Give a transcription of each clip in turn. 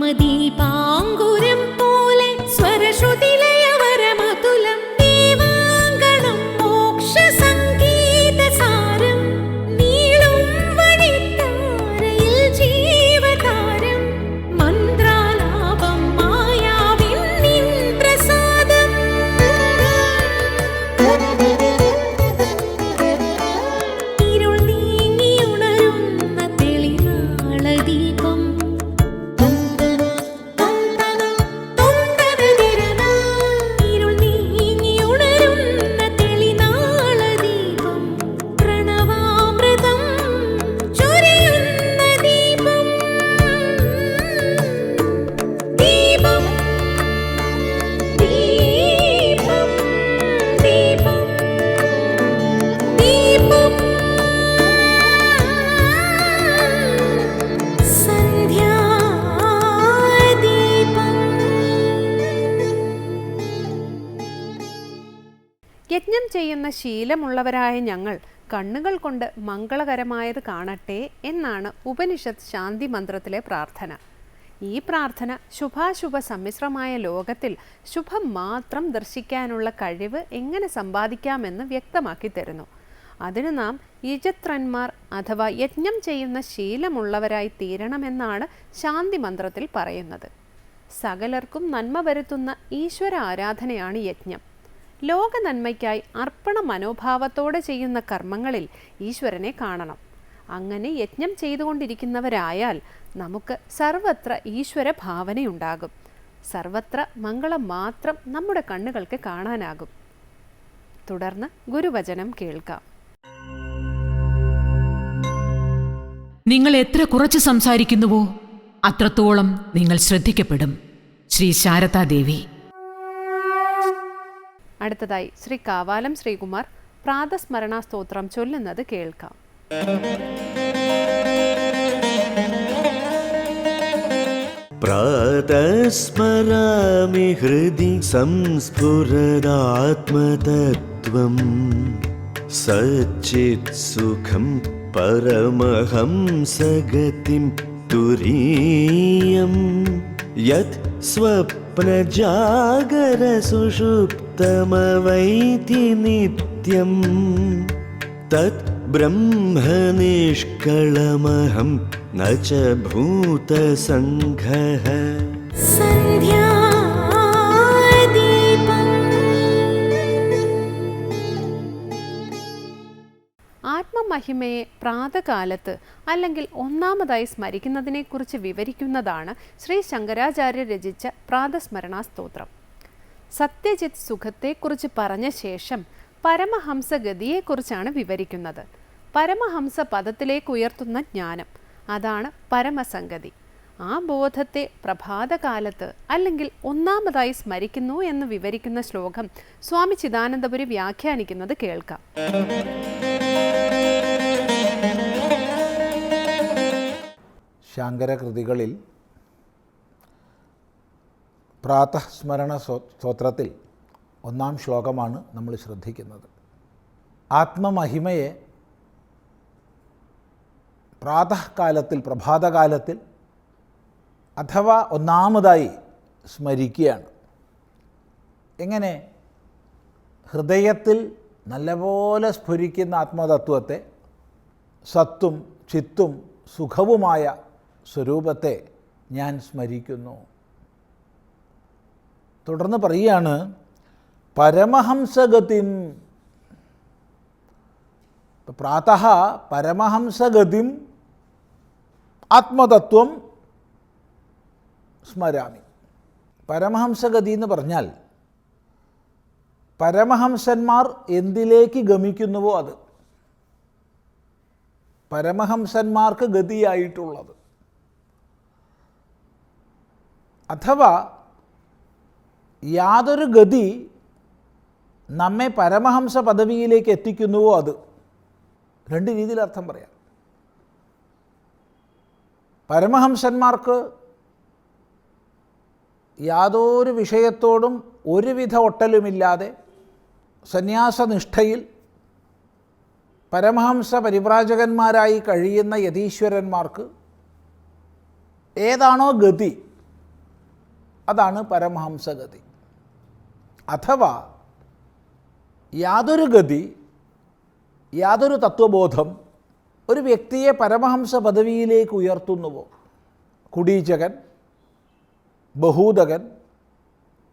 നിരുപമദീപാങ്കുരം പോലെ സ്വരശ്രുതിലയവരമതുലം ശീലമുള്ളവരായ ഞങ്ങൾ കണ്ണുകൾ കൊണ്ട് മംഗളകരമായത് കാണട്ടെ എന്നാണ് ഉപനിഷത്ത് ശാന്തി മന്ത്രത്തിലെ പ്രാർത്ഥന. ഈ പ്രാർത്ഥന ശുഭാശുഭ സമ്മിശ്രമായ ലോകത്തിൽ ശുഭം മാത്രം ദർശിക്കാനുള്ള കഴിവ് എങ്ങനെ സമ്പാദിക്കാമെന്ന് വ്യക്തമാക്കി തരുന്നു. അതിന് നാം യജത്രന്മാർ അഥവാ യജ്ഞം ചെയ്യുന്ന ശീലമുള്ളവരായി തീരണമെന്നാണ് ശാന്തി മന്ത്രത്തിൽ പറയുന്നത്. സകലർക്കും നന്മ വരുത്തുന്ന ഈശ്വര ആരാധനയാണ് യജ്ഞം. ലോക നന്മയ്ക്കായി അർപ്പണ മനോഭാവത്തോടെ ചെയ്യുന്ന കർമ്മങ്ങളിൽ ഈശ്വരനെ കാണണം. അങ്ങനെ യജ്ഞം ചെയ്തുകൊണ്ടിരിക്കുന്നവരായാൽ നമുക്ക് സർവത്ര ഈശ്വര ഭാവനയുണ്ടാകും. സർവത്ര മംഗളം മാത്രം നമ്മുടെ കണ്ണുകൾക്ക് കാണാനാകും. തുടർന്ന് ഗുരുവചനം കേൾക്കാം. നിങ്ങൾ എത്ര കുറച്ച് സംസാരിക്കുന്നുവോ അത്രത്തോളം നിങ്ങൾ ശ്രദ്ധിക്കപ്പെടും. ശ്രീ ശാരദാദേവി. അടുത്തതായി ശ്രീ കാവാലം ശ്രീകുമാർ പ്രാതസ്മരണ സ്തോത്രം ചൊല്ലുന്നത് കേൾക്കാം प्रातस्मरामि हृदि संस्फुरदात्मतत्त्वं सच्चित्सुखं परमहंसगतिं तुरीयं यत् स्वप्नजागरसुषुप्तमवैति नित्यं तत् ब्रह्मनिष्कळमहं न च भूतसङ्घः ആത്മമഹിമയെ പ്രാതകാലത്ത് അല്ലെങ്കിൽ ഒന്നാമതായി സ്മരിക്കുന്നതിനെക്കുറിച്ച് വിവരിക്കുന്നതാണ് ശ്രീ ശങ്കരാചാര്യ രചിച്ച പ്രാതസ്മരണ സത്യജിത് സുഖത്തെക്കുറിച്ച് പറഞ്ഞ ശേഷം പരമഹംസഗതിയെക്കുറിച്ചാണ് വിവരിക്കുന്നത്. പരമഹംസ പദത്തിലേക്ക് ഉയർത്തുന്ന ജ്ഞാനം അതാണ് പരമസംഗതി. ആ ബോധത്തെ പ്രഭാതകാലത്ത് അല്ലെങ്കിൽ ഒന്നാമതായി സ്മരിക്കുന്നു എന്ന് വിവരിക്കുന്ന ശ്ലോകം സ്വാമി ചിദാനന്ദപുരി വ്യാഖ്യാനിക്കുന്നത് കേൾക്കാം. ശാങ്കരകൃതികളിൽ പ്രാതസ്മരണ സ്തോത്രത്തിൽ ഒന്നാം ശ്ലോകമാണ് നമ്മൾ ശ്രദ്ധിക്കുന്നത്. ആത്മമഹിമയെ പ്രാതകാലത്തിൽ പ്രഭാതകാലത്തിൽ അഥവാ ഒന്നാമതായി സ്മരിക്കുകയാണ്. എങ്ങനെ? ഹൃദയത്തിൽ നല്ലപോലെ സ്ഫുരിക്കുന്ന ആത്മതത്വത്തെ സത്തും ചിത്തും സുഖവുമായ സ്വരൂപത്തെ ഞാൻ സ്മരിക്കുന്നു. തുടർന്ന് പറയുകയാണ് പരമഹംസഗതിം. പ്രാത പരമഹംസഗതിം ആത്മതത്വം സ്മരാമി. പരമഹംസഗതി എന്ന് പറഞ്ഞാൽ പരമഹംസന്മാർ എന്തിലേക്ക് ഗമിക്കുന്നുവോ അത്. പരമഹംസന്മാർക്ക് ഗതിയായിട്ടുള്ളത്. അഥവാ യാതൊരു ഗതി നമ്മെ പരമഹംസ പദവിയിലേക്ക് എത്തിക്കുന്നുവോ അത്? രണ്ട് രീതിയിൽ അർത്ഥം പറയാം. പരമഹംസന്മാർക്ക് യാതൊരു വിഷയത്തോടും ഒരുവിധ ഒട്ടലുമില്ലാതെ സന്യാസനിഷ്ഠയിൽ പരമഹംസ പരിവ്രാജകന്മാരായി കഴിയുന്ന യതീശ്വരന്മാർക്ക് ഏതാണോ ഗതി അതാണ് പരമഹംസഗതി. അഥവാ യാതൊരു ഗതി യാതൊരു തത്വബോധം ഒരു വ്യക്തിയെ പരമഹംസ പദവിയിലേക്ക് ഉയർത്തുന്നുവോ? കുടീചകൻ ബഹൂതകൻ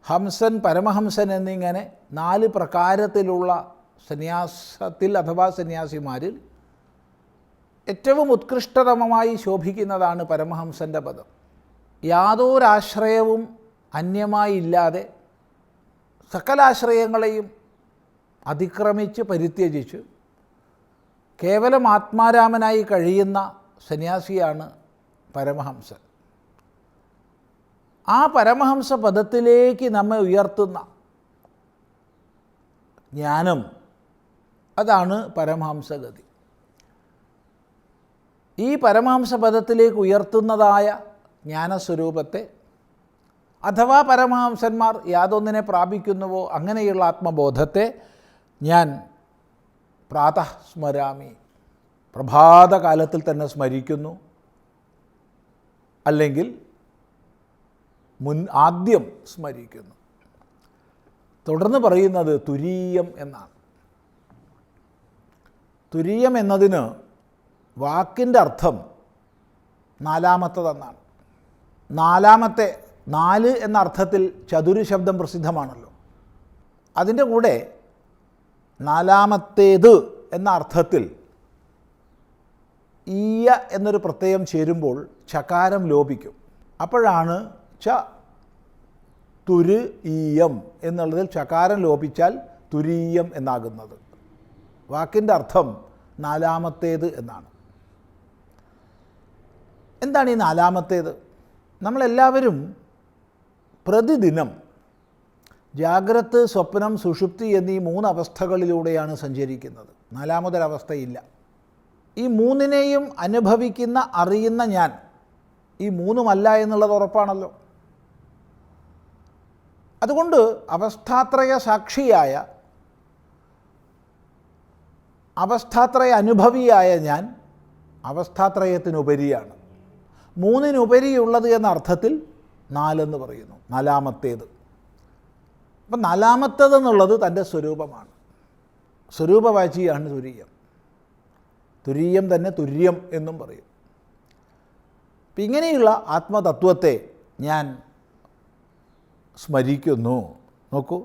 ഹംസൻ പരമഹംസൻ എന്നിങ്ങനെ നാല് പ്രകാരത്തിലുള്ള സന്യാസത്തിൽ അഥവാ സന്യാസിമാരിൽ ഏറ്റവും ഉത്കൃഷ്ടതമമായി ശോഭിക്കുന്നതാണ് പരമഹംസന്റെ പദം. യാതൊരാശ്രയവും അന്യമായി ഇല്ലാതെ സകലാശ്രയങ്ങളെയും അതിക്രമിച്ച് പരിത്യജിച്ച് കേവലം ആത്മാരാമനായി കഴിയുന്ന സന്യാസിയാണ് പരമഹംസൻ. ആ പരമഹംസ പദത്തിലേക്ക് നമ്മെ ഉയർത്തുന്ന ജ്ഞാനം അതാണ് പരമഹംസഗതി. ഈ പരമഹംസ പദത്തിലേക്ക് ഉയർത്തുന്നതായ ജ്ഞാനസ്വരൂപത്തെ അഥവാ പരമഹംസന്മാർ യാതൊന്നിനെ പ്രാപിക്കുന്നുവോ അങ്ങനെയുള്ള ആത്മബോധത്തെ ഞാൻ പ്രാതഃ സ്മരാമി പ്രഭാതകാലത്തിൽ തന്നെ സ്മരിക്കുന്നു. അല്ലെങ്കിൽ മുൻ ആദ്യം സ്മരിക്കുന്നു. തുടർന്ന് പറയുന്നത് തുരീയം എന്നാണ്. തുരീയം എന്നതിന് വാക്കിന്റെ അർത്ഥം നാലാമത്തതെന്നാണ്. നാലാമത്തെ നാല് എന്ന അർത്ഥത്തിൽ ചതുരു ശബ്ദം പ്രസിദ്ധമാണല്ലോ. അതിന്റെ കൂടെ നാലാമത്തേത് എന്ന അർത്ഥത്തിൽ ഈയ എന്നൊരു പ്രത്യയം ചേരുമ്പോൾ ചകാരം ലോപിക്കും. അപ്പോഴാണ് ച തുര് ഈയം എന്നുള്ളതിൽ ചകാരം ലോപിച്ചാൽ തുരീയം എന്നാകുന്നത്. വാക്കിന്റെ അർത്ഥം നാലാമത്തേത് എന്നാണ്. എന്താണ് ഈ നാലാമത്തേത്? നമ്മളെല്ലാവരും പ്രതിദിനം ജാഗ്രത് സ്വപ്നം സുഷുപ്തി എന്നീ മൂന്ന് അവസ്ഥകളിലൂടെയാണ് സഞ്ചരിക്കുന്നത്. നാലാമതൊരവസ്ഥയില്ല. ഈ മൂന്നിനെയും അനുഭവിക്കുന്ന അറിയുന്ന ഞാൻ ഈ മൂന്നുമല്ല എന്നുള്ളത് ഉറപ്പാണല്ലോ. അതുകൊണ്ട് അവസ്ഥാത്രയ സാക്ഷിയായ അവസ്ഥാത്രയ അനുഭവിയായ ഞാൻ അവസ്ഥാത്രയത്തിനുപരിയാണ്. മൂന്നിനുപരിയുള്ളത് എന്ന അർത്ഥത്തിൽ നാലെന്ന് പറയുന്നു. നാലാമത്തേത്. അപ്പം നാലാമത്തേതെന്നുള്ളത് തന്റെ സ്വരൂപമാണ്. സ്വരൂപവാചിയാണ് തുര്യം. തുര്യം തന്നെ തുര്യം എന്നും പറയും. അപ്പം ഇങ്ങനെയുള്ള ആത്മതത്വത്തെ ഞാൻ സ്മരിക്കുന്നു. നോക്കൂ.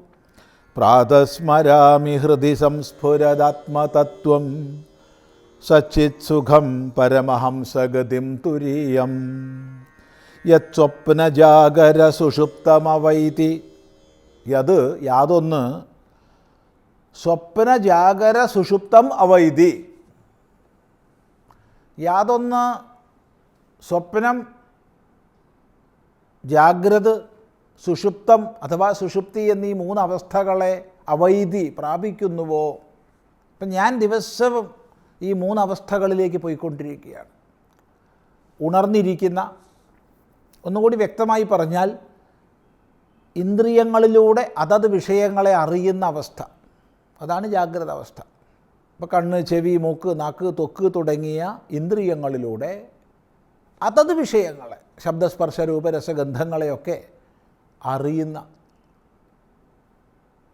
പ്രാതസ്മരാമി ഹൃദി സംസ്ഫുരദാത്മതത്വം സച്ചിത് സുഖം പരമഹംസഗതിം തുരീയം. യത്സ്വപ്നജാഗര സുഷുപ്തമവൈതി. യത് യാതൊന്ന്. സ്വപ്നജാഗര സുഷുപ്തം അവൈതി. യാതൊന്ന്. സ്വപ്നം ജാഗ്രത് സുഷുപ്തം അഥവാ സുഷുപ്തി എന്നീ മൂന്നവസ്ഥകളെ അവൈധി പ്രാപിക്കുന്നുവോ? അപ്പം ഞാൻ ദിവസവും ഈ മൂന്നവസ്ഥകളിലേക്ക് പോയിക്കൊണ്ടിരിക്കുകയാണ്. ഉണർന്നിരിക്കുന്ന ഒന്നുകൂടി വ്യക്തമായി പറഞ്ഞാൽ ഇന്ദ്രിയങ്ങളിലൂടെ അതത് വിഷയങ്ങളെ അറിയുന്ന അവസ്ഥ. അതാണ് ജാഗ്രത അവസ്ഥ. ഇപ്പോൾ കണ്ണ് ചെവി മൂക്ക് നാക്ക് തൊക്ക് തുടങ്ങിയ ഇന്ദ്രിയങ്ങളിലൂടെ അതത് വിഷയങ്ങളെ ശബ്ദസ്പർശ രൂപരസഗന്ധങ്ങളെയൊക്കെ അറിയുന്ന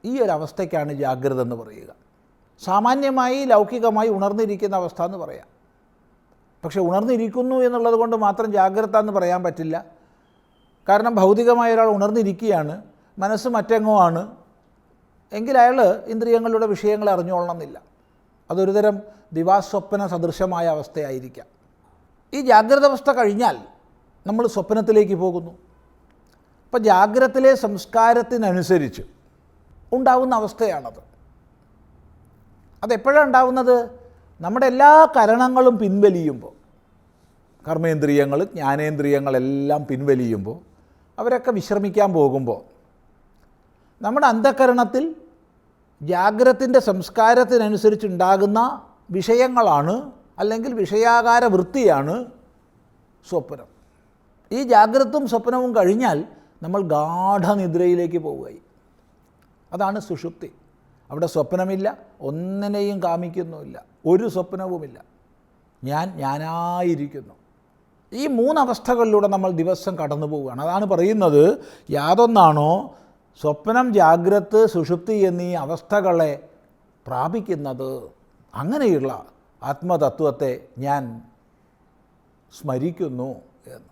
ഈ ഒരു അവസ്ഥയ്ക്കാണ് ജാഗ്രത എന്ന് പറയുക. സാമാന്യമായി ലൗകികമായി ഉണർന്നിരിക്കുന്ന അവസ്ഥ എന്ന് പറയാം. പക്ഷെ ഉണർന്നിരിക്കുന്നു എന്നുള്ളത് കൊണ്ട് മാത്രം ജാഗ്രത എന്ന് പറയാൻ പറ്റില്ല. കാരണം ഭൗതികമായ ഒരാൾ ഉണർന്നിരിക്കുകയാണ് മനസ്സ് മറ്റെങ്ങോ ആണ് എങ്കിൽ അയാൾ ഇന്ദ്രിയങ്ങളുടെ വിഷയങ്ങളെ അറിഞ്ഞുകൊള്ളണമെന്നില്ല. അതൊരു തരം ദിവാസ്വപ്ന സദൃശമായ അവസ്ഥയായിരിക്കാം. ഈ ജാഗ്രത അവസ്ഥ കഴിഞ്ഞാൽ നമ്മൾ സ്വപ്നത്തിലേക്ക് പോകുന്നു. അപ്പം ജാഗ്രതയിലെ സംസ്കാരത്തിനനുസരിച്ച് ഉണ്ടാവുന്ന അവസ്ഥയാണത്. അതെപ്പോഴാണ് ഉണ്ടാവുന്നത്? നമ്മുടെ എല്ലാ കരണങ്ങളും പിൻവലിയുമ്പോൾ കർമ്മേന്ദ്രിയങ്ങൾ ജ്ഞാനേന്ദ്രിയങ്ങളെല്ലാം പിൻവലിയുമ്പോൾ അവരൊക്കെ വിശ്രമിക്കാൻ പോകുമ്പോൾ നമ്മുടെ അന്ധകരണത്തിൽ ജാഗ്രത്തിന്റെ സംസ്കാരത്തിനനുസരിച്ചുണ്ടാകുന്ന വിഷയങ്ങളാണ് അല്ലെങ്കിൽ വിഷയാകാര വൃത്തിയാണ് സ്വപ്നം. ഈ ജാഗ്രതും സ്വപ്നവും കഴിഞ്ഞാൽ നമ്മൾ ഗാഠനിദ്രയിലേക്ക് പോവുകയായി അതാണ് സുഷുപ്തി. അവിടെ സ്വപ്നമില്ല ഒന്നിനെയും കാമിക്കുന്നുമില്ല ഒരു സ്വപ്നവുമില്ല. ഞാൻ ഞാനായിരിക്കുന്നു. ഈ മൂന്നവസ്ഥകളിലൂടെ നമ്മൾ ദിവസം കടന്നു പോവുകയാണ്. അതാണ് പറയുന്നത് യാതൊന്നാണോ സ്വപ്നം ജാഗ്രത് സുഷുപ്തി എന്നീ അവസ്ഥകളെ പ്രാപിക്കുന്നത്. അങ്ങനെയുള്ള ആത്മതത്വത്തെ ഞാൻ സ്മരിക്കുന്നു എന്ന്.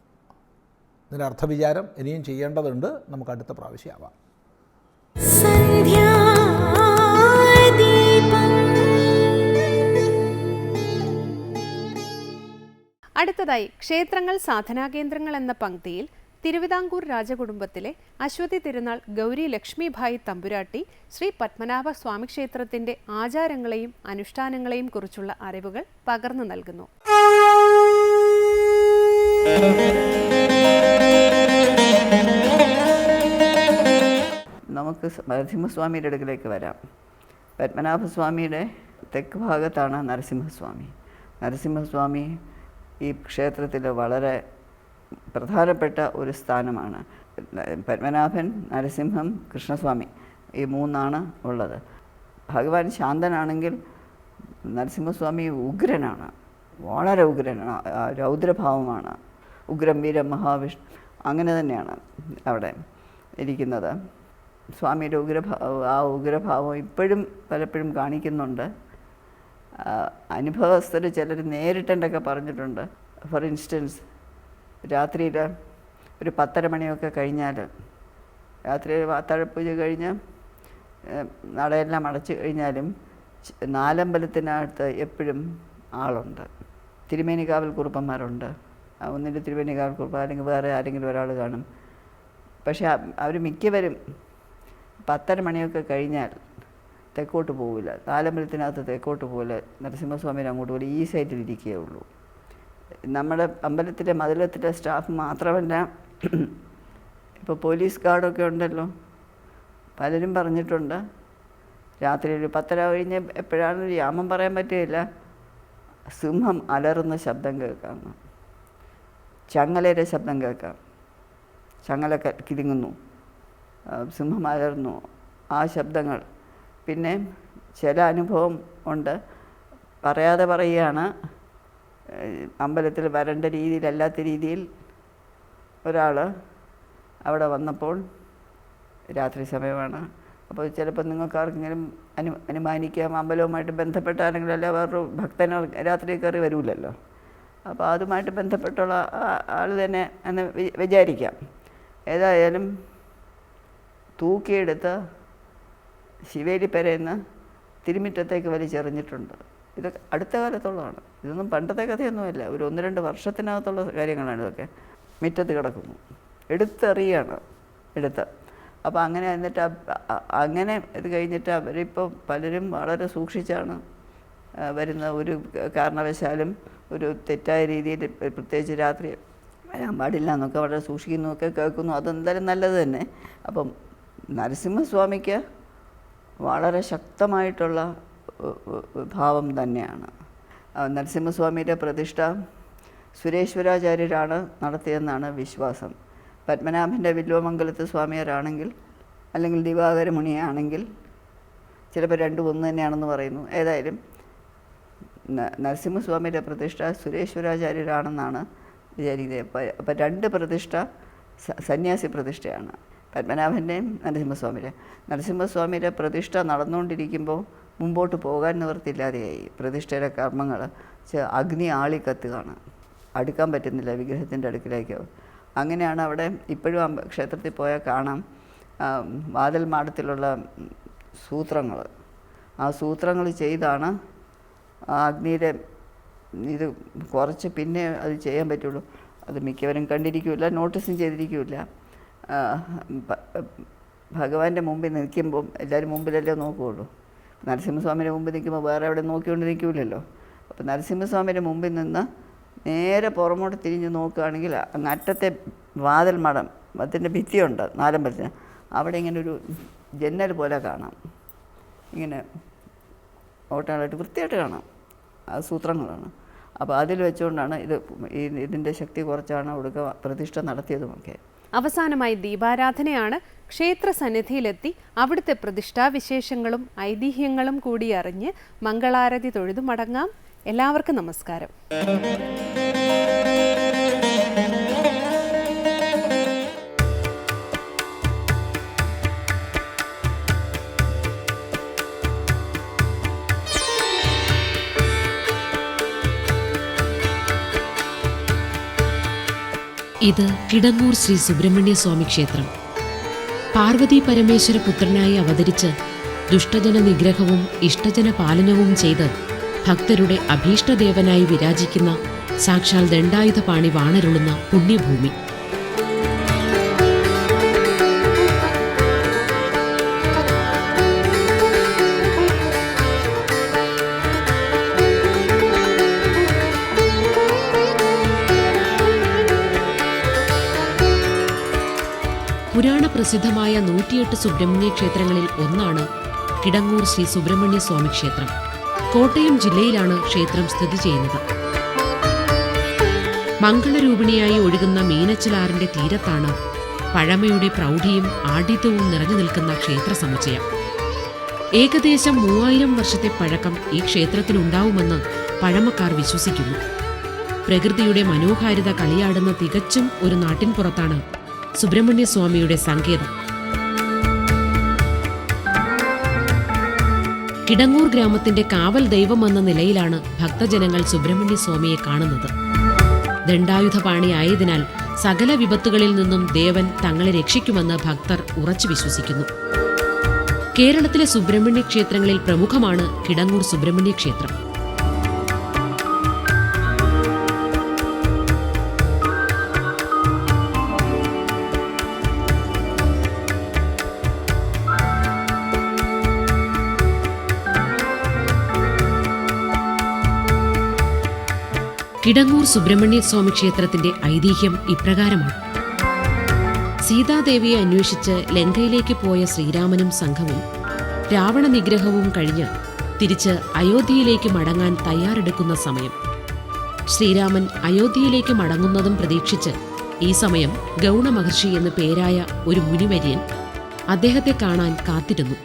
ഇതിന്റെ അർത്ഥവിചാരം ഇനിയും ചെയ്യേണ്ടതുണ്ട്. നമുക്ക് അടുത്ത പ്രാവശ്യമാവാം അടുത്തതായി ക്ഷേത്രങ്ങൾ സാധനാകേന്ദ്രങ്ങൾ എന്ന പങ്ക്തിയിൽ തിരുവിതാംകൂർ രാജകുടുംബത്തിലെ അശ്വതി തിരുനാൾ ഗൗരി ലക്ഷ്മിഭായി തമ്പുരാട്ടി ശ്രീ പത്മനാഭ സ്വാമി ക്ഷേത്രത്തിന്റെ ആചാരങ്ങളെയും അനുഷ്ഠാനങ്ങളെയും കുറിച്ചുള്ള അറിവുകൾ പകർന്നു നൽകുന്നു. നമുക്ക് നരസിംഹസ്വാമിയുടെ അടുക്കിലേക്ക് വരാം. പത്മനാഭസ്വാമിയുടെ തെക്ക് ഭാഗത്താണ് നരസിംഹസ്വാമി. നരസിംഹസ്വാമി ഈ ക്ഷേത്രത്തിൽ വളരെ പ്രധാനപ്പെട്ട ഒരു സ്ഥാനമാണ്. പത്മനാഭൻ നരസിംഹം കൃഷ്ണസ്വാമി ഈ മൂന്നാണ് ഉള്ളത്. ഭഗവാൻ ശാന്തനാണെങ്കിൽ നരസിംഹസ്വാമി ഉഗ്രനാണ്. വളരെ ഉഗ്രനാണ്. രൗദ്രഭാവമാണ്. ഉഗ്രം വീരം മഹാവിഷ്ണു അങ്ങനെ തന്നെയാണ് അവിടെ ഇരിക്കുന്നത്. സ്വാമിയുടെ ഉഗ്രഭാവം ആ ഉഗ്രഭാവം ഇപ്പോഴും പലപ്പോഴും കാണിക്കുന്നുണ്ട്. അനുഭവസ്ഥർ ചിലർ നേരിട്ടുണ്ടൊക്കെ പറഞ്ഞിട്ടുണ്ട്. ഫോർ ഇൻസ്റ്റൻസ് രാത്രിയിൽ ഒരു പത്തര മണിയൊക്കെ കഴിഞ്ഞാൽ രാത്രി വാത്താഴപ്പൂജ കഴിഞ്ഞ് നടയെല്ലാം അടച്ചു കഴിഞ്ഞാലും നാലമ്പലത്തിനകത്ത് എപ്പോഴും ആളുണ്ട്. തിരുമേനിക്കാവൽ കുറുപ്പന്മാരുണ്ട്. ഒന്നിന്റെ തിരുമേനിക്കാവൽ കുറുപ്പ് അല്ലെങ്കിൽ വേറെ ആരെങ്കിലും ഒരാൾ കാണും. പക്ഷേ അവർ മിക്കവരും പത്തര മണിയൊക്കെ കഴിഞ്ഞാൽ തെക്കോട്ട് പോവില്ല. താലമ്പലത്തിനകത്ത് തെക്കോട്ട് പോവില്ല നരസിംഹസ്വാമിനെ അങ്ങോട്ട് പോലും ഈ സൈഡിൽ ഇരിക്കുകയേ ഉള്ളൂ. നമ്മുടെ അമ്പലത്തിലെ മതിലത്തിലെ സ്റ്റാഫ് മാത്രമല്ല ഇപ്പോൾ പോലീസ് ഗാർഡൊക്കെ ഉണ്ടല്ലോ. പലരും പറഞ്ഞിട്ടുണ്ട്. രാത്രി ഒരു പത്തര കഴിഞ്ഞ് എപ്പോഴാണ് യാമം പറയാൻ പറ്റുകയില്ല. സിംഹം അലറുന്ന ശബ്ദം കേൾക്കാം. ചങ്ങലയുടെ ശബ്ദം കേൾക്കാം. ചങ്ങല കിടുങ്ങുന്നു സിംഹം അലർന്നു ആ ശബ്ദങ്ങൾ പിന്നെ ചില അനുഭവം ഉണ്ട്. പറയാതെ പറയുകയാണ്. അമ്പലത്തിൽ വരേണ്ട രീതിയിലല്ലാത്ത രീതിയിൽ ഒരാൾ അവിടെ വന്നപ്പോൾ രാത്രി സമയമാണ്. അപ്പോൾ ചിലപ്പോൾ നിങ്ങൾക്ക് ആർക്കെങ്കിലും അനു അനുമാനിക്കാം അമ്പലവുമായിട്ട് ബന്ധപ്പെട്ട ആരെങ്കിലും അല്ല വേറൊരു ഭക്തനോ രാത്രി കയറി വരൂലല്ലോ. അപ്പോൾ അതുമായിട്ട് ബന്ധപ്പെട്ടുള്ള ആൾ തന്നെ എന്ന് വിചാരിക്കാം. ഏതായാലും തൂക്കിയെടുത്ത് ശിവേലിപ്പരയെന്ന് തിരുമിറ്റത്തേക്ക് വലിച്ചെറിഞ്ഞിട്ടുണ്ട് ഇത് അടുത്ത കാലത്തുള്ളതാണ്. ഇതൊന്നും പണ്ടത്തെ കഥയൊന്നുമല്ല. ഒരു ഒന്ന് രണ്ട് വർഷത്തിനകത്തുള്ള കാര്യങ്ങളാണ് ഇതൊക്കെ. മുറ്റത്ത് കിടക്കുന്നു. എടുത്തെറിയാണ് എടുത്ത്. അപ്പോൾ അങ്ങനെ എന്നിട്ട് അങ്ങനെ ഇത് കഴിഞ്ഞിട്ട് അവരിപ്പോൾ പലരും വളരെ സൂക്ഷിച്ചാണ് വരുന്ന ഒരു കാരണവശാലും ഒരു തെറ്റായ രീതിയിൽ പ്രത്യേകിച്ച് രാത്രി വരാൻ പാടില്ല എന്നൊക്കെ വളരെ സൂക്ഷിക്കുന്നു ഒക്കെ കേൾക്കുന്നു. അതെന്തായാലും നല്ലത് തന്നെ. അപ്പം നരസിംഹസ്വാമിക്ക് വളരെ ശക്തമായിട്ടുള്ള ഭാവം തന്നെയാണ്. നരസിംഹസ്വാമിയുടെ പ്രതിഷ്ഠ സുരേശ്വരാചാര്യരാണ് നടത്തിയതെന്നാണ് വിശ്വാസം. പത്മനാഭന്റെ വില്വമംഗലത്ത് സ്വാമിയാരാണെങ്കിൽ അല്ലെങ്കിൽ ദിവാകര മുനിയാണെങ്കിൽ ചിലപ്പോൾ രണ്ടും ഒന്ന് തന്നെയാണെന്ന് പറയുന്നു. ഏതായാലും നരസിംഹസ്വാമിയുടെ പ്രതിഷ്ഠ സുരേശ്വരാചാര്യരാണെന്നാണ് വിചാരിക്കുന്നത്. അപ്പോൾ രണ്ട് പ്രതിഷ്ഠ സന്യാസി പ്രതിഷ്ഠയാണ്. പത്മനാഭന്റെയും നരസിംഹസ്വാമിയുടെ. നരസിംഹസ്വാമിയുടെ പ്രതിഷ്ഠ നടന്നുകൊണ്ടിരിക്കുമ്പോൾ മുമ്പോട്ട് പോകാൻ നിവൃത്തിയില്ലാതെയായി. പ്രതിഷ്ഠയുടെ കർമ്മങ്ങൾ അഗ്നി ആളി കത്തുകയാണ്. അടുക്കാൻ പറ്റുന്നില്ല വിഗ്രഹത്തിന്റെ അടുക്കിലേക്ക്. അങ്ങനെയാണ് അവിടെ ഇപ്പോഴും ക്ഷേത്രത്തിൽ പോയാൽ കാണാം വാതിൽ മാടത്തിലുള്ള സൂത്രങ്ങൾ. ആ സൂത്രങ്ങൾ ചെയ്താണ് അഗ്നിയുടെ ഇത് കുറച്ച് പിന്നെ അത് ചെയ്യാൻ പറ്റുള്ളൂ. അത് മിക്കവരും കണ്ടിരിക്കില്ല നോട്ടീസും ചെയ്തിരിക്കില്ല. ഭഗവാന്റെ മുമ്പിൽ നിൽക്കുമ്പം എല്ലാവരും മുമ്പിലല്ലേ നോക്കുകയുള്ളൂ നരസിംഹസ്വാമിയുടെ മുമ്പിൽ നിൽക്കുമ്പോൾ വേറെ എവിടെ നോക്കിക്കൊണ്ട് നിൽക്കില്ലല്ലോ അപ്പോൾ നരസിംഹസ്വാമിയുടെ മുമ്പിൽ നിന്ന് നേരെ പുറമോട്ട് തിരിഞ്ഞ് നോക്കുകയാണെങ്കിൽ അങ്ങ് അറ്റത്തെ വാതിൽ മടം അതിന്റെ ഭിത്തിയുണ്ട് നാലമ്പലത്തിന് അവിടെ ഇങ്ങനെ ഒരു ജന്നൽ പോലെ കാണാം. ഇങ്ങനെ ഓട്ടാളായിട്ട് വൃത്തിയായിട്ട് കാണാം. ആ സൂത്രങ്ങളാണ്. അപ്പോൾ അതിൽ വെച്ചുകൊണ്ടാണ് ഇത് ഇതിന്റെ ശക്തി കുറച്ചാണ് ഒടുക്ക പ്രതിഷ്ഠ നടത്തിയതുമൊക്കെ. അവസാനമായി ദീപാരാധനയാണ് ക്ഷേത്ര സന്നിധിയിലെത്തി അവിടുത്തെ പ്രതിഷ്ഠാവിശേഷങ്ങളും ഐതിഹ്യങ്ങളും കൂടി അറിഞ്ഞ് മംഗളാരതി തൊഴുതു മടങ്ങാം എല്ലാവർക്കും നമസ്കാരം. ഇത് കിടങ്ങൂർ ശ്രീ സുബ്രഹ്മണ്യ സ്വാമി ക്ഷേത്രം. പാർവതി പരമേശ്വര പുത്രനായി അവതരിച്ച് ദുഷ്ടജന നിഗ്രഹവും ഇഷ്ടജന പാലനവും ചെയ്ത് ഭക്തരുടെ അഭീഷ്ടദേവനായി വിരാജിക്കുന്ന സാക്ഷാൽ ദണ്ഡായുധപാണി വാണരുളുന്ന പുണ്യഭൂമി. പ്രസിദ്ധമായ നൂറ്റിയെട്ട് സുബ്രഹ്മണ്യ ക്ഷേത്രങ്ങളിൽ ഒന്നാണ് കിടങ്ങൂർ ശ്രീ സുബ്രഹ്മണ്യ സ്വാമി ക്ഷേത്രം. കോട്ടയം ജില്ലയിലാണ് ക്ഷേത്രം സ്ഥിതി ചെയ്യുന്നത്. മംഗളരൂപിണിയായി ഒഴുകുന്ന മീനച്ചിലാറിന്റെ തീരത്താണ് പഴമയുടെ പ്രൗഢിയും ആഢ്യത്വവും നിറഞ്ഞു നിൽക്കുന്ന ക്ഷേത്ര സമുച്ചയം. ഏകദേശം മൂവായിരം വർഷത്തെ പഴക്കം ഈ ക്ഷേത്രത്തിനുണ്ടാവുമെന്ന് പഴമക്കാർ വിശ്വസിക്കുന്നു. പ്രകൃതിയുടെ മനോഹാരിത കളിയാടുന്ന തികച്ചും ഒരു നാട്ടിൻപുറത്താണ് സുബ്രഹ്മണ്യ സ്വാമിയുടെ സങ്കേതം. കിടങ്ങൂർ ഗ്രാമത്തിന്റെ കാവൽ ദൈവമെന്ന നിലയിലാണ് ഭക്തജനങ്ങൾ സുബ്രഹ്മണ്യ സ്വാമിയെ കാണുന്നത്. ദണ്ഡായുധപാണി ആയതിനാൽ സകല വിപത്തുകളിൽ നിന്നും ദേവൻ തങ്ങളെ രക്ഷിക്കുമെന്ന് ഭക്തർ ഉറച്ചു വിശ്വസിക്കുന്നു. കേരളത്തിലെ സുബ്രഹ്മണ്യ ക്ഷേത്രങ്ങളിൽ പ്രമുഖമാണ് കിടങ്ങൂർ സുബ്രഹ്മണ്യ ക്ഷേത്രം. കിടങ്ങൂർ സുബ്രഹ്മണ്യ സ്വാമി ക്ഷേത്രത്തിന്റെ ഐതിഹ്യം ഇപ്രകാരമാണ്. സീതാദേവിയെ അന്വേഷിച്ച് ലങ്കയിലേക്ക് പോയ ശ്രീരാമനും സംഘവും രാവണ നിഗ്രഹവും കഴിഞ്ഞ് തിരിച്ച് അയോധ്യയിലേക്ക് മടങ്ങാൻ തയ്യാറെടുക്കുന്ന സമയം. ശ്രീരാമൻ അയോധ്യയിലേക്ക് മടങ്ങുന്നതും പ്രതീക്ഷിച്ച് ഈ സമയം ഗൗണ മഹർഷി എന്ന് പേരായ ഒരു മുനിവര്യൻ അദ്ദേഹത്തെ കാണാൻ കാത്തിരുന്നു.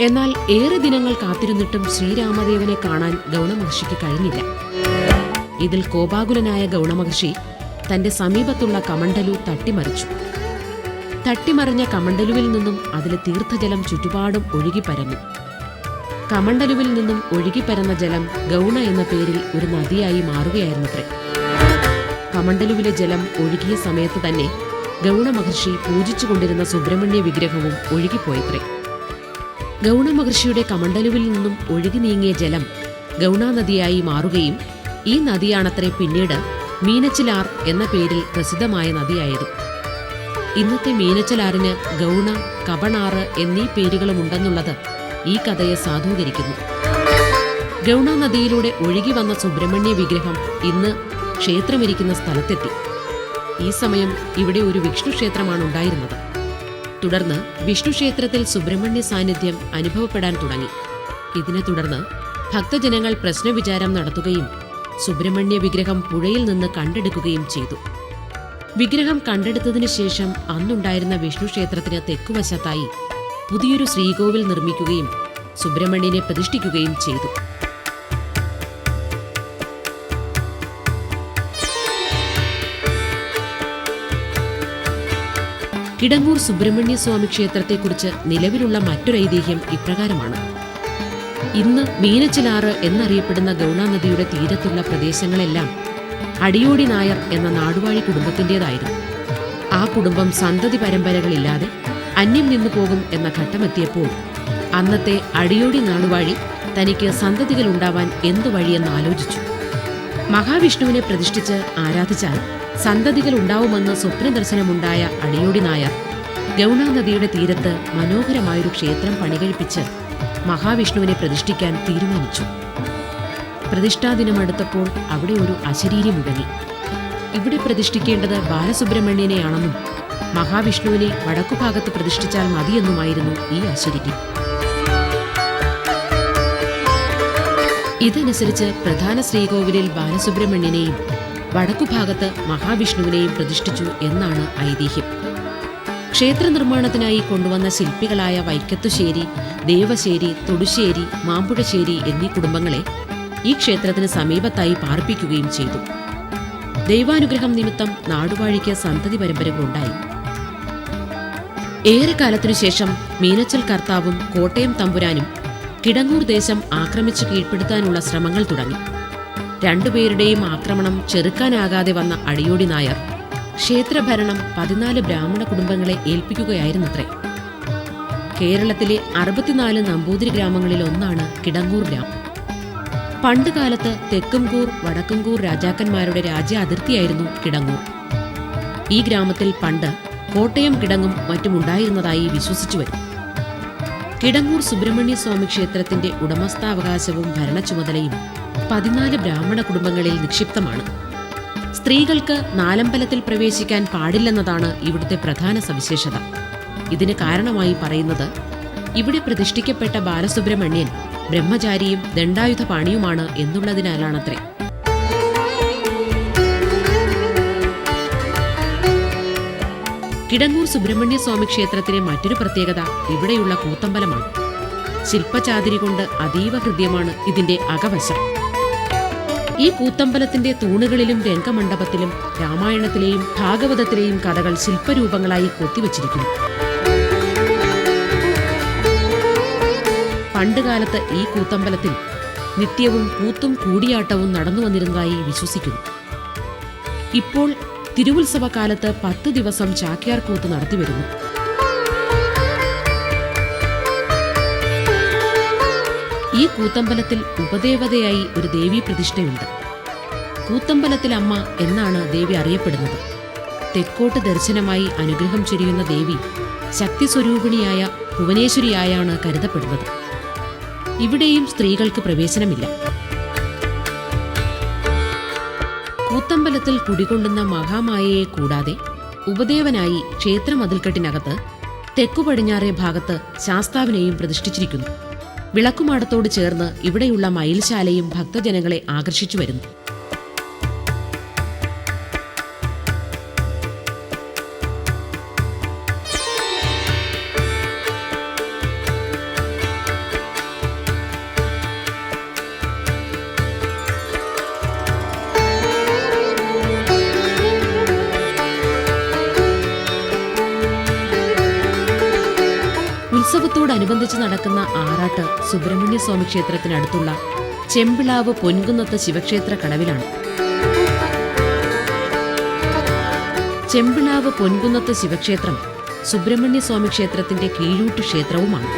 എന്നാൽ ഏറെ ദിനങ്ങൾ കാത്തിരുന്നിട്ടും ശ്രീരാമദേവനെ കാണാൻ ഗൗണ മഹർഷിക്ക് കഴിഞ്ഞില്ല. ഇതിൽ കോപാകുലനായ ഗൗണമഹർഷി തന്റെ സമീപത്തുള്ള കമണ്ടലു തട്ടിമറിച്ചു. തട്ടിമറിഞ്ഞ കമണ്ടലുവിൽ നിന്നും അതിലെ തീർത്ഥജലം ചുറ്റുപാടും ഒഴുകിപ്പരന്നു കമണ്ടലുവിൽ നിന്നും ഒഴുകിപ്പരന്ന ജലം ഗൗണ എന്ന പേരിൽ ഒരു നദിയായി മാറുകയായിരുന്നത്രേ. കമണ്ടലുവിലെ ജലം ഒഴുകിയ സമയത്ത് തന്നെ ഗൗണമഹർഷി പൂജിച്ചുകൊണ്ടിരുന്ന സുബ്രഹ്മണ്യ വിഗ്രഹവും ഒഴുകിപ്പോയത്രേ. ഗൗണമഹർഷിയുടെ കമണ്ടലുവിൽ നിന്നും ഒഴുകി നീങ്ങിയ ജലം ഗൗണാനദിയായി മാറുകയും ഈ നദിയാണത്രേ പിന്നീട് മീനച്ചിലാർ എന്ന പേരിൽ പ്രസിദ്ധമായ നദിയായത്. ഇന്നത്തെ മീനച്ചിലാറിന് ഗൗണ കബണാറ് എന്നീ പേരുകളും ഉണ്ടെന്നുള്ളത് ഈ കഥയെ സാധൂകരിക്കുന്നു. ഗൗണ നദിയിലൂടെ ഒഴുകി വന്ന സുബ്രഹ്മണ്യ വിഗ്രഹം ഇന്ന് ക്ഷേത്രമിരിക്കുന്ന സ്ഥലത്തെത്തി. ഈ സമയം ഇവിടെ ഒരു വിഷ്ണു ക്ഷേത്രമാണ് ഉണ്ടായിരുന്നത്. തുടർന്ന് വിഷ്ണു ക്ഷേത്രത്തിൽ സുബ്രഹ്മണ്യ സാന്നിധ്യം അനുഭവപ്പെടാൻ തുടങ്ങി. ഇതിനെ തുടർന്ന് ഭക്തജനങ്ങൾ പ്രശ്നവിചാരം നടത്തുകയും സുബ്രഹ്മണ്യ വിഗ്രഹം പുഴയിൽ നിന്ന് കണ്ടെടുക്കുകയും ചെയ്തു. വിഗ്രഹം കണ്ടെടുത്തതിനു ശേഷം അന്നുണ്ടായിരുന്ന വിഷ്ണു ക്ഷേത്രത്തിന് തെക്കുവശത്തായി പുതിയൊരു ശ്രീകോവിൽ നിർമ്മിക്കുകയും സുബ്രഹ്മണ്യനെ പ്രതിഷ്ഠിക്കുകയും ചെയ്തു. കിടങ്ങൂർ സുബ്രഹ്മണ്യ സ്വാമി ക്ഷേത്രത്തെക്കുറിച്ച് നിലവിലുള്ള മറ്റൊരു ഐതിഹ്യം ഇപ്രകാരമാണ്. ഇന്ന് മീനച്ചിലാറ് എന്നറിയപ്പെടുന്ന ഗൗണ നദിയുടെ തീരത്തുള്ള പ്രദേശങ്ങളെല്ലാം അടിയോടി നായർ എന്ന നാടുവാഴി കുടുംബത്തിന്റെതായിരുന്നു. ആ കുടുംബം സന്തതി പരമ്പരകളില്ലാതെ അന്യം നിന്നു പോകും എന്ന ഘട്ടമെത്തിയപ്പോൾ അന്നത്തെ അടിയോടി നാടുവാഴി തനിക്ക് സന്തതികൾ ഉണ്ടാവാൻ എന്തു വഴിയെന്ന് ആലോചിച്ചു. മഹാവിഷ്ണുവിനെ പ്രതിഷ്ഠിച്ച് ആരാധിച്ചാൽ സന്തതികൾ ഉണ്ടാവുമെന്ന് സ്വപ്നദർശനമുണ്ടായ അടിയോടി നായർ ഗൗണാനദിയുടെ തീരത്ത് മനോഹരമായൊരു ക്ഷേത്രം പണികഴിപ്പിച്ച് മഹാവിഷ്ണുവിനെ പ്രതിഷ്ഠിക്കാൻ തീരുമാനിച്ചു. പ്രതിഷ്ഠാദിനം അടുത്തപ്പോൾ അവിടെ ഒരു അശരീരി മുടങ്ങി. ഇവിടെ പ്രതിഷ്ഠിക്കേണ്ടത് ബാലസുബ്രഹ്മണ്യനെയാണെന്നും മഹാവിഷ്ണുവിനെ വടക്കുഭാഗത്ത് പ്രതിഷ്ഠിച്ചാൽ മതിയെന്നുമായിരുന്നു ഈ അശരീരി. ഇതനുസരിച്ച് പ്രധാന ശ്രീകോവിലിൽ ബാലസുബ്രഹ്മണ്യനെയും വടക്കുഭാഗത്ത് മഹാവിഷ്ണുവിനെയും പ്രതിഷ്ഠിച്ചു എന്നാണ് ഐതിഹ്യം. ക്ഷേത്ര നിർമ്മാണത്തിനായി കൊണ്ടുവന്ന ശില്പികളായ വൈക്കത്തുശ്ശേരി ദേവശ്ശേരി തൊടുശ്ശേരി മാമ്പുഴശ്ശേരി എന്നീ കുടുംബങ്ങളെ ഈ ക്ഷേത്രത്തിന് സമീപത്തായി പാർപ്പിക്കുകയും ചെയ്തു. ദൈവാനുഗ്രഹം നിമിത്തം നാടുവാഴിക്ക് സന്തതി പരമ്പരകളുണ്ടായി ഏറെക്കാലത്തിനു ശേഷം മീനച്ചൽ കർത്താവും കോട്ടയം തമ്പുരാനും കിടങ്ങൂർ ദേശം ആക്രമിച്ചു കീഴ്പ്പെടുത്താനുള്ള ശ്രമങ്ങൾ തുടങ്ങി. രണ്ടുപേരുടെയും ആക്രമണം ചെറുക്കാനാകാതെ വന്ന അടിയോടി നായർ ക്ഷേത്രഭരണം പതിനാല് ബ്രാഹ്മണ കുടുംബങ്ങളെ ഏൽപ്പിക്കുകയായിരുന്നത്രേ. കേരളത്തിലെ അറുപത്തിനാല് നമ്പൂതിരി ഗ്രാമങ്ങളിൽ ഒന്നാണ് കിടങ്ങൂർ ഗ്രാമം പണ്ടുകാലത്ത് തെക്കുംകൂർ വടക്കുംകൂർ രാജാക്കന്മാരുടെ രാജ്യ അതിർത്തിയായിരുന്നു കിടങ്ങൂർ. ഈ ഗ്രാമത്തിൽ പണ്ട് കോട്ടയം കിടങ്ങും മറ്റുമുണ്ടായിരുന്നതായി വിശ്വസിച്ചു വരും. കിടങ്ങൂർ സുബ്രഹ്മണ്യ സ്വാമി ക്ഷേത്രത്തിന്റെ ഉടമസ്ഥാവകാശവും ഭരണച്ചുമതലയും പതിനാല് ബ്രാഹ്മണ കുടുംബങ്ങളിൽ നിക്ഷിപ്തമാണ്. സ്ത്രീകൾക്ക് നാലമ്പലത്തിൽ പ്രവേശിക്കാൻ പാടില്ലെന്നതാണ് ഇവിടുത്തെ പ്രധാന സവിശേഷത. ഇതിന് കാരണമായി പറയുന്നത് ഇവിടെ പ്രതിഷ്ഠിക്കപ്പെട്ട ബാലസുബ്രഹ്മണ്യൻ ബ്രഹ്മചാരിയും ദണ്ഡായുധ പാണിയുമാണ് എന്നുള്ളതിനാലാണത്രേ. കിടങ്ങൂർ സുബ്രഹ്മണ്യസ്വാമി ക്ഷേത്രത്തിലെ മറ്റൊരു പ്രത്യേകത ഇവിടെയുള്ള കൂത്തമ്പലമാണ്. ശില്പചാതിരി കൊണ്ട് അതീവ ഹൃദ്യമാണ് ഇതിന്റെ അകവശം. ഈ കൂത്തമ്പലത്തിന്റെ തൂണുകളിലും രംഗമണ്ഡപത്തിലും രാമായണത്തിലെയും ഭാഗവതത്തിലെയും കഥകൾ ശില്പരൂപങ്ങളായി കൊത്തിവച്ചിരിക്കുന്നു. പണ്ടുകാലത്ത് ഈ കൂത്തമ്പലത്തിൽ നിത്യവും കൂത്തും കൂടിയാട്ടവും നടന്നു വന്നിരുന്നതായി വിശ്വസിക്കുന്നു. ഇപ്പോൾ തിരുവുത്സവ കാലത്ത് പത്ത് ദിവസം ചാക്യാർ കൂത്ത് നടത്തിവരുന്നു. ഈ കൂത്തമ്പലത്തിൽ ഉപദേവതയായി ഒരു ദേവി പ്രതിഷ്ഠയുണ്ട്. കൂത്തമ്പലത്തിലമ്മ എന്നാണ് ദേവി അറിയപ്പെടുന്നത്. തെക്കോട്ട് ദർശനമായി അനുഗ്രഹം ചൊരിയുന്ന ദേവി ശക്തി സ്വരൂപിണിയായ ഭുവനേശ്വരിയായാണ് കരുതപ്പെടുന്നത്. ഇവിടെയും സ്ത്രീകൾക്ക് പ്രവേശനമില്ല. കൂത്തമ്പലത്തിൽ കുടികൊള്ളുന്ന മഹാമായയെ കൂടാതെ ഉപദേവനായി ക്ഷേത്രമതിൽക്കെട്ടിനകത്ത് തെക്കു പടിഞ്ഞാറേ ഭാഗത്ത് ശാസ്താവിനെയും പ്രതിഷ്ഠിച്ചിരിക്കുന്നു. വിളക്കുമാടത്തോട് ചേർന്ന് ഇവിടെയുള്ള മയിൽശാലയും ഭക്തജനങ്ങളെ ആകർഷിച്ചു വരുന്നു ഉത്സവത്തോടനുബന്ധിച്ച് നടക്കുന്ന ആറാട്ട് സുബ്രഹ്മണ്യ സ്വാമി ക്ഷേത്രത്തിനടുത്തുള്ള ചെമ്പിളാവ് പൊൻകുന്നത്ത് ശിവക്ഷേത്ര കടവിലാണ്. ചെമ്പിളാവ് പൊൻകുന്നത്ത് ശിവക്ഷേത്രം സുബ്രഹ്മണ്യ സ്വാമി ക്ഷേത്രത്തിന്റെ കീഴൂട്ട് ക്ഷേത്രവുമാണ്.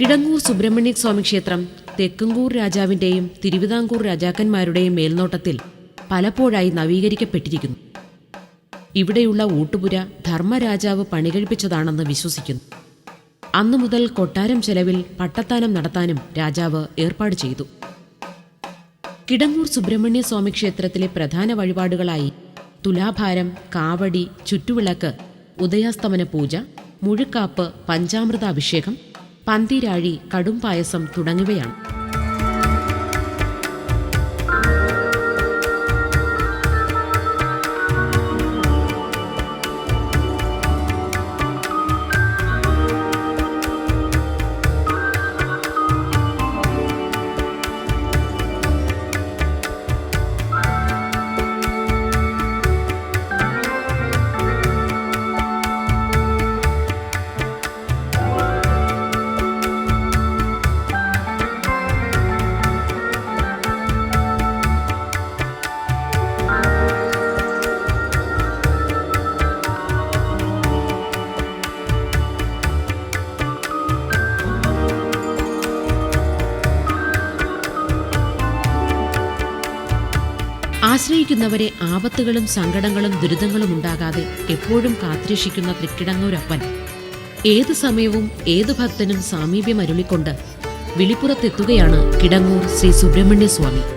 കിടങ്ങൂർ സുബ്രഹ്മണ്യ സ്വാമി ക്ഷേത്രം തെക്കുംകൂർ രാജാവിന്റെയും തിരുവിതാംകൂർ രാജാക്കന്മാരുടെയും മേൽനോട്ടത്തിൽ പലപ്പോഴായി നവീകരിക്കപ്പെട്ടിരിക്കുന്നു. ഇവിടെയുള്ള ഊട്ടുപുര ധർമ്മരാജാവ് പണികഴിപ്പിച്ചതാണെന്ന് വിശ്വസിക്കുന്നു. അന്നു മുതൽ കൊട്ടാരം ചെലവിൽ പട്ടത്താനം നടത്താനും രാജാവ് ഏർപ്പാട് ചെയ്തു. കിടങ്ങൂർ സുബ്രഹ്മണ്യ സ്വാമി ക്ഷേത്രത്തിലെ പ്രധാന വഴിപാടുകളായി തുലാഭാരം കാവടി ചുറ്റുവിളക്ക് ഉദയാസ്തമന പൂജ മുഴുക്കാപ്പ് പഞ്ചാമൃതാഭിഷേകം പന്തിരാഴി കടുംപായസം തുടങ്ങിയവയാണ്. ആശ്രയിക്കുന്നവരെ ആപത്തുകളും സങ്കടങ്ങളും ദുരിതങ്ങളും ഉണ്ടാകാതെ എപ്പോഴും കാത്തിരക്ഷിക്കുന്ന തൃക്കിടങ്ങൂരപ്പൻ. ഏതു സമയവും ഏതു ഭക്തനും സാമീപ്യം അരുളിക്കൊണ്ട് വിളിപ്പുറത്തെത്തുകയാണ് കിടങ്ങൂർ ശ്രീ സുബ്രഹ്മണ്യ സ്വാമി.